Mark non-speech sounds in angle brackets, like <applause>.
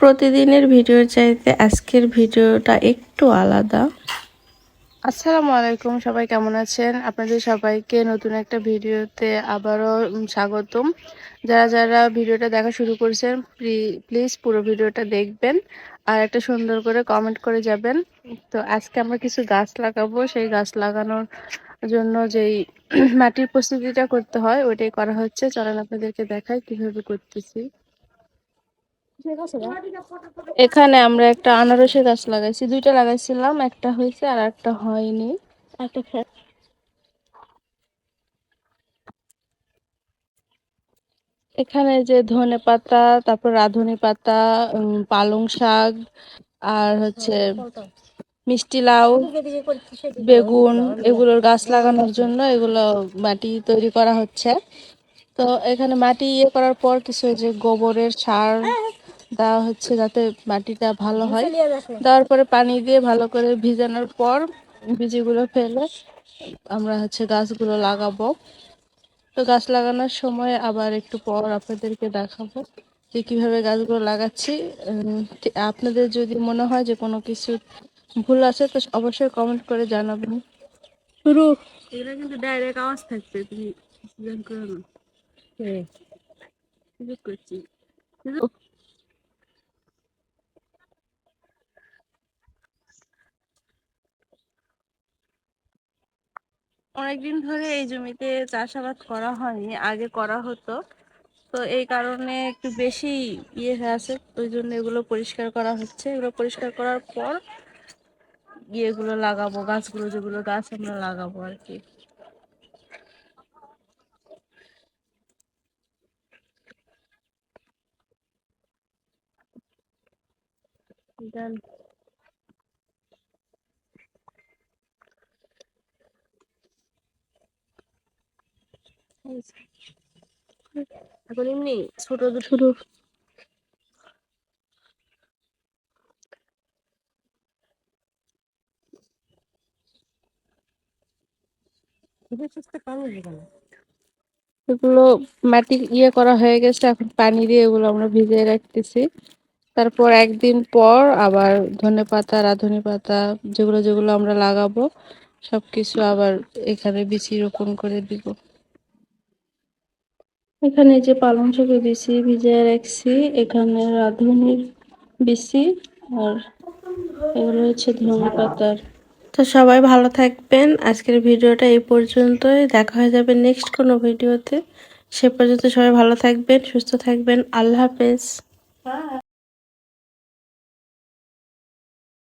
প্রতিদিনের ভিডিওর চাইতে আজকের ভিডিওটা একটু আলাদা। আসসালামু আলাইকুম, সবাই কেমন আছেন? আপনাদের সবাইকে নতুন একটা ভিডিওতে আবারও স্বাগতম। যারা যারা ভিডিওটা দেখা শুরু করেছেন প্লিজ পুরো ভিডিওটা দেখবেন আর একটা সুন্দর করে কমেন্ট করে যাবেন। তো আজকে আমরা কিছু গাছ লাগাবো। সেই গাছ লাগানোর জন্য যেই <clears throat> মাটির প্রস্তুতিটা করতে হয়, ওইটাই করা হচ্ছে। চলেন আপনাদেরকে দেখায় কীভাবে করতেছি। এখানে আমরা একটা আনারসের গাছ লাগাইছি। দুইটা লাগাইছিলাম একটা হয়েছে আর একটা হয়নি। একটা এখানে যে ধনে পাতা তারপর রাঁধুনি পাতা পালং শাক আর হচ্ছে মিষ্টি লাউ বেগুন এগুলোর গাছ লাগানোর জন্য এগুলো মাটি তৈরি করা হচ্ছে। তো এখানে মাটি ইয়ে করার পর কিছু যে গোবরের সার দেওয়া হচ্ছে যাতে মাটিটা ভালো হয়। দেওয়ার পরে পানি দিয়ে ভালো করে ভিজানোর পর বীজগুলো ফেলে আমরা হচ্ছে গাছগুলো লাগাবো। তো গাছ লাগানোর সময় আবার একটু পর আপনাদেরকে দেখাবো যে কীভাবে গাছগুলো লাগাচ্ছি। উম, আপনাদের যদি মনে হয় যে কোনো কিছু ভুল আছে তো অবশ্যই কমেন্ট করে জানাবেন। শুরু। এটা কিন্তু ডাইরেক্ট আওয়াজ থাকবে তুমি জান করো না। করছি। অনেকদিন ধরে এই জমিতে চাষাবাদ করা হয়নি, আগে করা হতো। তো এই কারণে একটু বেশি ইয়ে হয়ে আছে, ওই জন্য এগুলো পরিষ্কার করা হচ্ছে। এগুলো পরিষ্কার করার পর ইয়েগুলো লাগাবো, গাছগুলো যেগুলো গাছ আমরা লাগাবো আর কি. এখন এমনি ছোট ছোট। এগুলো মাটি ইয়ে করা হয়ে গেছে এখন পানি দিয়ে এগুলো আমরা ভিজিয়ে রাখতেছি। তারপর একদিন পর আবার ধনে পাতা রাঁধুনি পাতা যেগুলো যেগুলো আমরা লাগাবো সবকিছু আবার এখানে বিচি রোপণ করে দিব। এখানে যে পালং শাকে বিচি ভিজিয়ে রাখছি এখানে রাঁধুনির বিচি আর এগুলো হচ্ছে ধনে পাতার। তো সবাই ভালো থাকবেন। আজকের ভিডিওটা এই পর্যন্তই। দেখা হয়ে যাবে নেক্সট কোনো ভিডিওতে। সে পর্যন্ত সবাই ভালো থাকবেন সুস্থ থাকবেন। আল্লাহ হাফেজ।